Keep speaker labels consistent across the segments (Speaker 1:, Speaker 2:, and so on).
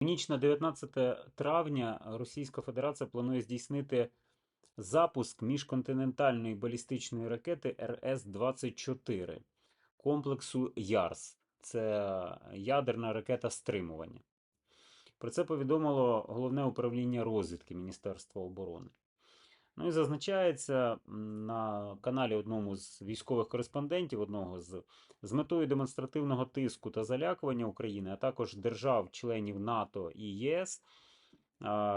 Speaker 1: Ніч на 19 травня Російська Федерація планує здійснити запуск міжконтинентальної балістичної ракети РС-24 комплексу ЯРС. Це ядерна ракета стримування. Про це повідомило головне управління розвідки Міністерства оборони. Ну і зазначається на каналі одному з військових кореспондентів, одного з, з метою демонстративного тиску та залякування України, а також держав-членів НАТО і ЄС.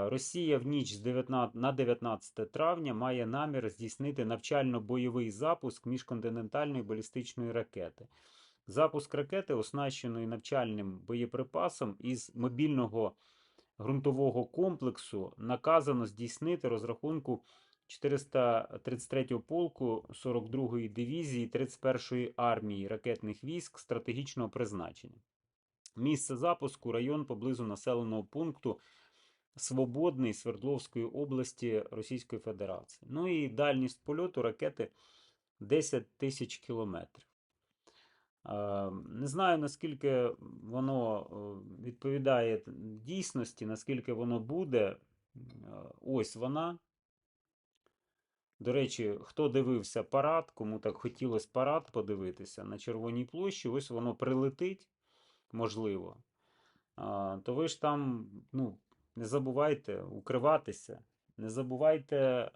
Speaker 1: Росія в ніч з 19, на 19 травня має намір здійснити навчально-бойовий запуск міжконтинентальної балістичної ракети. Запуск ракети, оснащеної навчальним боєприпасом із мобільного ґрунтового комплексу, наказано здійснити розрахунку 433 полку 42-ї дивізії 31-ї армії ракетних військ стратегічного призначення. Місце запуску район поблизу населеного пункту Свободний Свердловської області Російської Федерації. Ну і дальність польоту ракети 10 тисяч кілометрів. Е, Не знаю, наскільки воно е, відповідає дійсності, наскільки воно буде. Е, Ось вона. До речі, хто дивився парад, кому так хотілося парад подивитися на Червоній площі, ось воно прилетить, можливо. То ви ж там, ну, не забувайте укриватися, не забувайте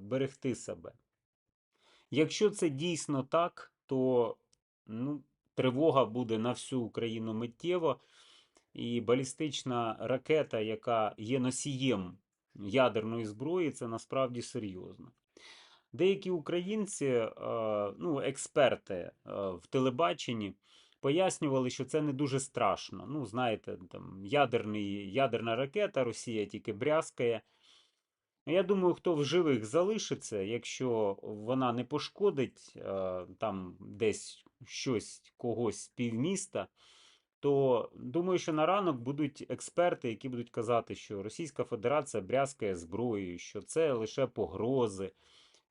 Speaker 1: берегти себе. Якщо це дійсно так, то ну, тривога буде на всю Україну миттєво, і балістична ракета, яка є носієм ядерної зброї, це насправді серйозно. Деякі українці, е, ну, експерти е, в телебаченні, пояснювали, що це не дуже страшно. Ну, знаєте, там ядерний, ядерна ракета, Росія тільки брязкає. Я думаю, хто в живих залишиться, якщо вона не пошкодить е, там десь щось когось з півміста, то думаю, що на ранок будуть експерти, які будуть казати, що Російська Федерація брязкає зброєю, що це лише погрози,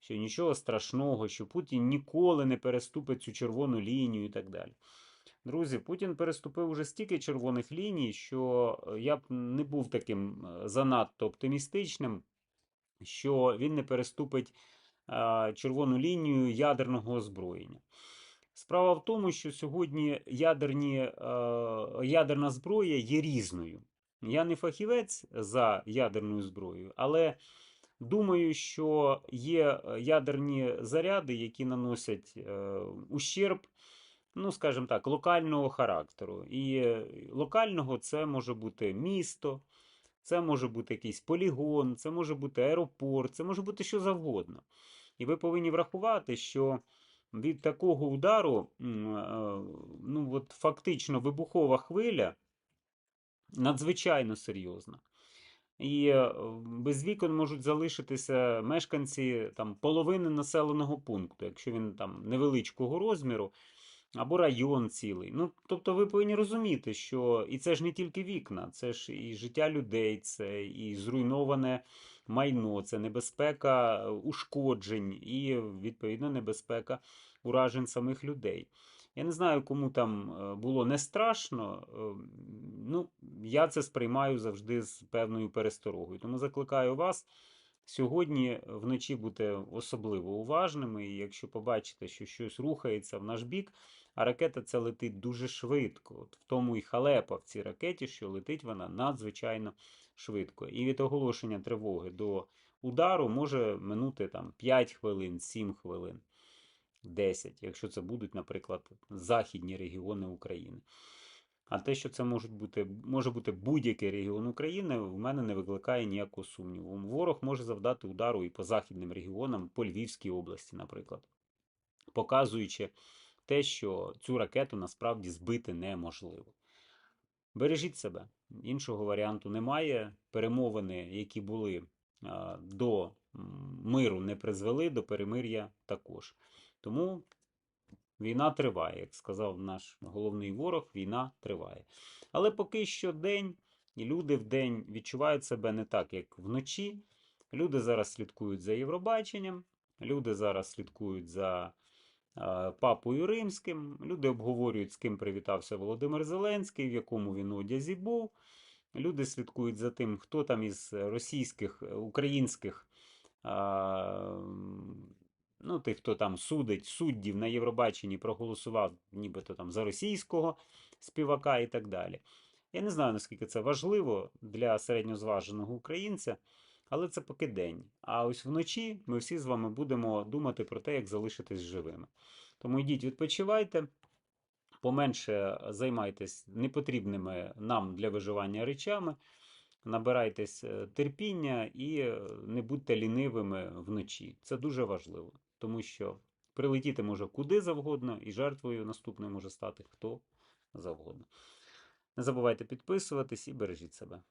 Speaker 1: що нічого страшного, що Путін ніколи не переступить цю червону лінію і так далі. Друзі, Путін переступив уже стільки червоних ліній, що е, я б не був таким е, занадто оптимістичним, що він не переступить е, червону лінію ядерного озброєння. Справа в тому, що сьогодні ядерні, ядерна зброя є різною. Я не фахівець за ядерною зброєю, але думаю, що є е, ядерні заряди, які наносять е, ущерб, ну, скажімо так, локального характеру. І е, локального це може бути місто, це може бути якийсь полігон, це може бути аеропорт, це може бути що завгодно. І ви повинні врахувати, що від такого удару, е, ну, от фактично вибухова хвиля надзвичайно серйозна. І е, без вікон можуть залишитися мешканці там, половини населеного пункту, якщо він там невеличкого розміру, або район цілий. Ну, тобто ви повинні розуміти, що і це ж не тільки вікна, це ж і життя людей, це і зруйноване майно, це небезпека ушкоджень і, відповідно, небезпека уражень самих людей. Я не знаю, кому там е, було не страшно. е, Ну, я це сприймаю завжди з певною пересторогою. Тому закликаю вас сьогодні вночі бути особливо уважними. І якщо побачите, що щось рухається в наш бік, а ракета ця летить дуже швидко. От в тому і халепа в цій ракеті, що летить вона надзвичайно швидко. І від оголошення тривоги до удару може минути там 5 хвилин, 7 хвилин. 10, якщо це будуть, наприклад, західні регіони України. А те, що це можуть бути, може бути будь-який регіон України, в мене не викликає ніякого сумніву. Ворог може завдати удару і по західним регіонам, по Львівській області, наприклад, показуючи те, що цю ракету насправді збити неможливо. Бережіть себе, іншого варіанту немає. Перемовини, які були до миру, не призвели, до перемир'я також. Тому війна триває, як сказав наш головний ворог, війна триває. Але поки що день, і люди в день відчувають себе не так, як вночі. Люди зараз слідкують за Євробаченням, люди зараз слідкують за е, Папою Римським, люди обговорюють, з ким привітався Володимир Зеленський, в якому він одязі був. Люди слідкують за тим, хто там із російських, українських, ну, тих, хто там судить, суддів на Євробаченні проголосував нібито там за російського співака і так далі. Я не знаю, наскільки це важливо для середньозваженого українця, але це поки день. А ось вночі ми всі з вами будемо думати про те, як залишитись живими. Тому йдіть, відпочивайте, поменше займайтесь непотрібними нам для виживання речами, набирайтесь е, терпіння і е, не будьте лінивими вночі. Це дуже важливо, тому що прилетіти може куди завгодно, і жертвою наступною може стати хто завгодно. Не забувайте підписуватись і бережіть себе.